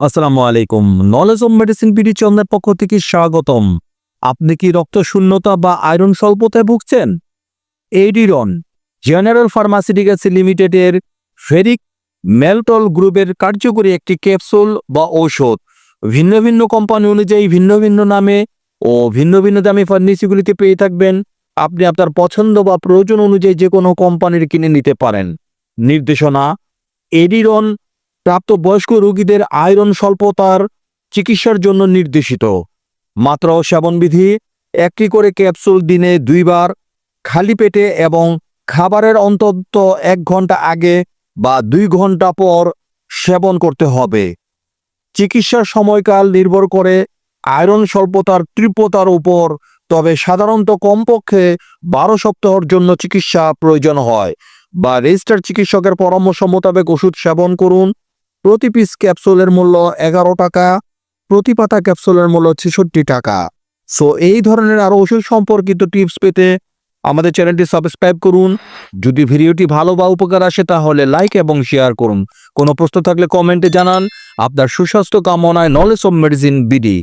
আসসালামু আলাইকুম। Knowledge of medicine BD চন্দ্রের পক্ষ থেকে স্বাগতম। আপনি কি রক্ত শূন্যতা বা আয়রন স্বল্পতায় ভুগছেন? এইডিরন জেনারেল ফার্মাসিউটিক্যালস লিমিটেডের ফেরিক মেলটল গ্রুপের কার্যকরী একটি ক্যাপসুল বা ঔষধ। ভিন্ন ভিন্ন কোম্পানি অনুযায়ী ভিন্ন ভিন্ন নামে ও ভিন্ন ভিন্ন দামি ফার্মেসিগুলিতে পেয়ে থাকবেন। আপনি আপনার পছন্দ বা প্রয়োজন অনুযায়ী যে কোনো কোম্পানির কিনে নিতে পারেন। নির্দেশনা। এডিরন প্রাপ্তবয়স্ক রোগীদের আয়রন স্বল্পতার চিকিৎসার জন্য নির্দেশিত। মাত্রা ও সেবনবিধি, একটি করে ক্যাপসুল দিনে দুইবার, খালি পেটে এবং খাবারের অন্তত এক ঘণ্টা আগে বা দুই ঘণ্টা পর সেবন করতে হবে। চিকিৎসার সময়কাল নির্ভর করে আয়রন স্বল্পতার তীব্রতার উপর, তবে সাধারণত কমপক্ষে বারো সপ্তাহের জন্য চিকিৎসা প্রয়োজন হয়। বা রেজিস্টার চিকিৎসকের পরামর্শ মোতাবেক ওষুধ সেবন করুন। প্রতি পিস ক্যাপসুলের মূল্য এগারো টাকা, প্রতি পাতা ক্যাপসুলের মূল্য ছেষট্টি টাকা। সো এই ধরনের আরও ওষুধ সম্পর্কিত টিপস পেতে আমাদের চ্যানেলটি সাবস্ক্রাইব করুন। যদি ভিডিওটি ভালো বা উপকার আসে, তাহলে লাইক এবং শেয়ার করুন। কোনো প্রশ্ন থাকলে কমেন্টে জানান। আপনার সুস্বাস্থ্য কামনায় নলেজ অফ মেডিসিন বিডি